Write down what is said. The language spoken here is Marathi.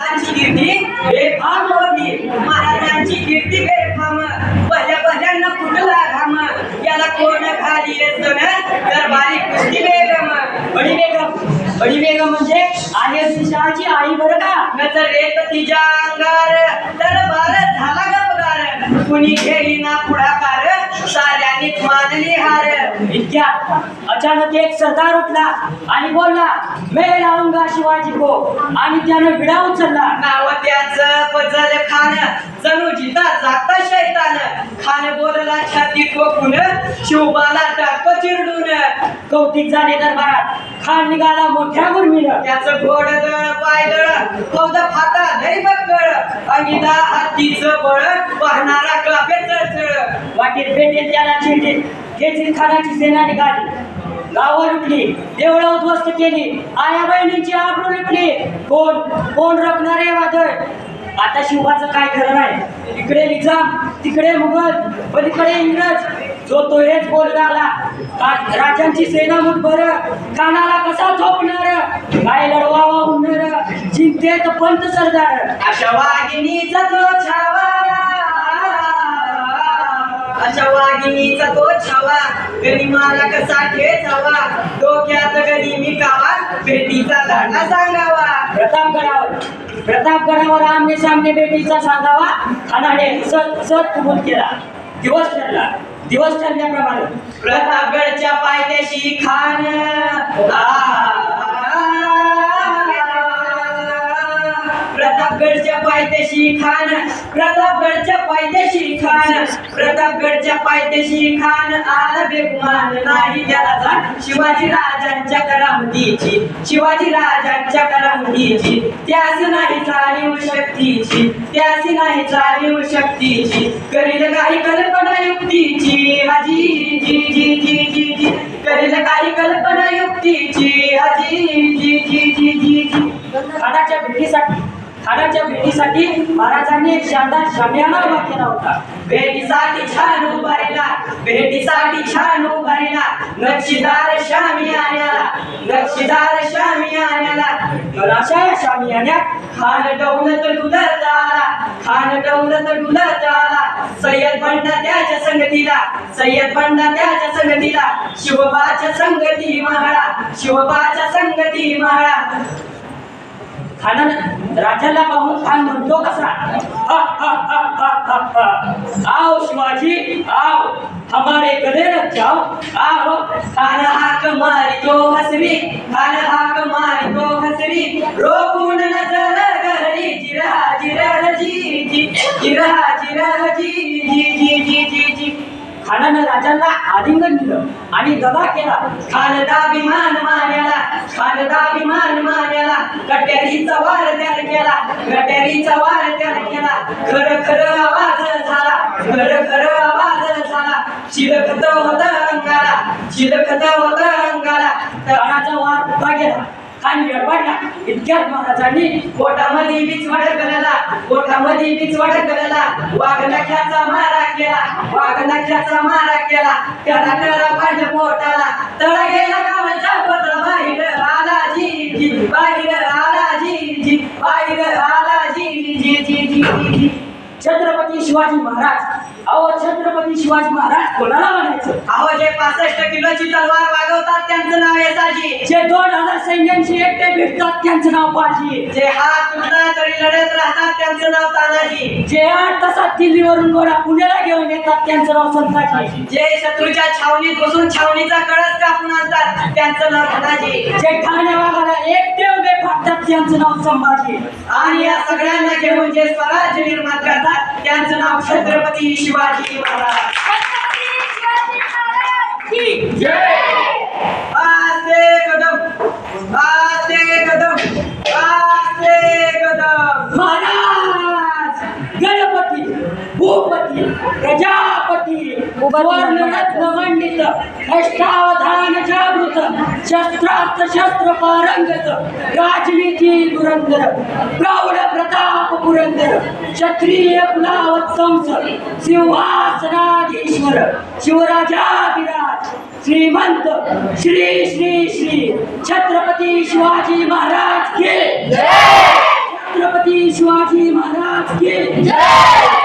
महाराजांची कीर्ती बेफाम होती महाराजांची कीर्ती बेफाम पहिल्या भल्यांना फुटला घाम. याला कोण खाली येत तर बारीक कुस्ती बेगम बडी बेगम बडी बेगम म्हणजे आहे शिशाची आई बरं का? नंतर रेत तिच्या अंगार. तर दरबार झाला गपगार. कुणी घेई ना इतक्यात अचानक एक सरदार उठला आणि बोलला मैं लावूंगा शिवाजी को. आणि त्यानं विडा उचलला. नाव त्याचं फजल खान जणू जिता जाता शैतान. खान बोलला छाती ठोकून शिवबाला टाक चिरडून. कौतिक झाले दरबारात. खान निघाला मोठ्या गुरमीनं त्याचं घोड दळ पायदळ फौज फाटा लई बक्कळ अंगिदा हातीचं बळ वाहणारा कापे चळचळ वाटेत भेटेल त्याला चिरडीत. घेतील खानाची सेना निघाली. गावं लुटली देवळं उद्ध्वस्त केली. आया बहिणींची आबरू लुटली कोण? कोण रखणारे वादळ? आता शिवाचं काय खरं नाही. इकडे निजाम तिकडे मुघल पलीकडे इंग्रज. जो तो हेच बोल लागला का- राजांची सेना मुठभर कानाला कसा झोपणार काय लढवावा उन्नर चिंतेत पंत सरदार अशा वाघिणीचा तो छावा. अशा वाघिणीचा तो छावा गनिमाला कसा ठेचावा डोक्यात गनिमी कावा भेटीचा लाडा सांगावा. प्रतापगडावर प्रतापगडावर आमने सामने भेटीचा सांगावा खानाने सत सत कबूल केला दिवस ठरला. दिवस ठरल्याप्रमाणे प्रतापगडच्या पायथ्याशी खान प्रतापगडच्या पायथ्याशी खान प्रतापगडच्या पायथ्याशी खान प्रतापगडच्या पायथ्याशी खान आला बेगुमान नाही त्याला शिवाजी राजांच्या करामतीची शिवाजी राजांच्या करामतीची. त्यास नाही जाणीव शक्तीची त्यास नाही जाणीव शक्तीची. करील काही कल्पना युक्तीची हाजी जी जी जी जी जी. करील काही कल्पना युक्तीची हाजी जी जी जी जी जी. खानाच्या भेटीसाठी खानाच्या भेटीसाठी महाराजांनी एक शानदार शामियाना उभा केला होता. भेटीसाठी छान उभारला भेटीसाठी छान उभारला नक्षीदार शामी आण्याला नक्षीदार शामी आण्याला तर अशा या शामियान्यात खान डौलत डुलत आला खान डौलत डुलत आला सय्यद बंडा त्याच्या संगतीला सय्यद बंडा त्याच्या संगतीला शिवबाच्या संगती महाळा शिवबाच्या संगती महाळा. खानानं राजाला पाहून खान म्हणतो कसा? "हा, आओ शिवाजी आओ. हमारे गले लग जाओ. आओ खान हाक मारी तो हसरी खान हाक मारी तो हसरी. रोकून नजर गहरी जिरा जिरा जी जी जिरा जिरा जी जी जी जी जी. खानानं राजाला आलिंगन दिलं आणि दबा केला. खानदाभिमान मान्याला खानदाभिमान मान्याला कट्यारीचा वार त्याला केला कट्यारीचा वार त्याला केला. खर खर आवाज झाला खर खर आवाज झाला. शिरखत होत रंगाला शिरखत होत रंगाला. तळाचा वार उभा गेला खान गडबडला इतक्यात महाराजांनी पोटामध्ये बीच वडकलेला पोटामध्ये बीच वडकलेला वाघ नख्याचा केला वाघ नख्याचा मारा केला त्याला त्याला पांढ पोटाला तळा गेला का म्हणजे गावाच्या पत्र बाहेर आला जी जी बाहेर आला जी जी बाहेर आला जी जी जी जी जी छत्रपती शिवाजी महाराज. अहो छत्रपती शिवाजी महाराज कोणाला म्हणायचं? अहो जे पासष्ट किलोची तलवार वागवतात त्यांचं नाव येसाजी. जे दोन हजार सैन्यांशी एकटे भेटतात त्यांचं नाव बाजी. जे हात तुटला तरी लढत राहतात त्यांचं नाव तानाजी. जे आठ तासात दिल्लीवरून गोरा पुण्याला घेऊन येतात त्यांचं नाव संताजी. जे शत्रूच्या छावणीत बसून छावणीचा कळस कापून आणतात त्यांचं नाव धनाजी. जे ठाणे वाघाला एकटे उभे फाटतात त्यांचं नाव संभाजी. आणि या सगळ्यांना घेऊन जे स्वराज्य निर्माण करतात त्यांचं नाव छत्रपती शिवाजी महाराज. आस्ते वर्णरत्न मंडित अष्टावधान जागृत शस्त्रास्त्र शस्त्र पारंगत राजनीती पुरंदर प्रौढ प्रताप पुरंदर क्षत्रिय कुलावत संस सिंहासनाधीश्वर शिवराजाधिराज श्रीमंत श्री श्री श्री छत्रपती शिवाजी महाराज के छत्रपती शिवाजी महाराज के जय!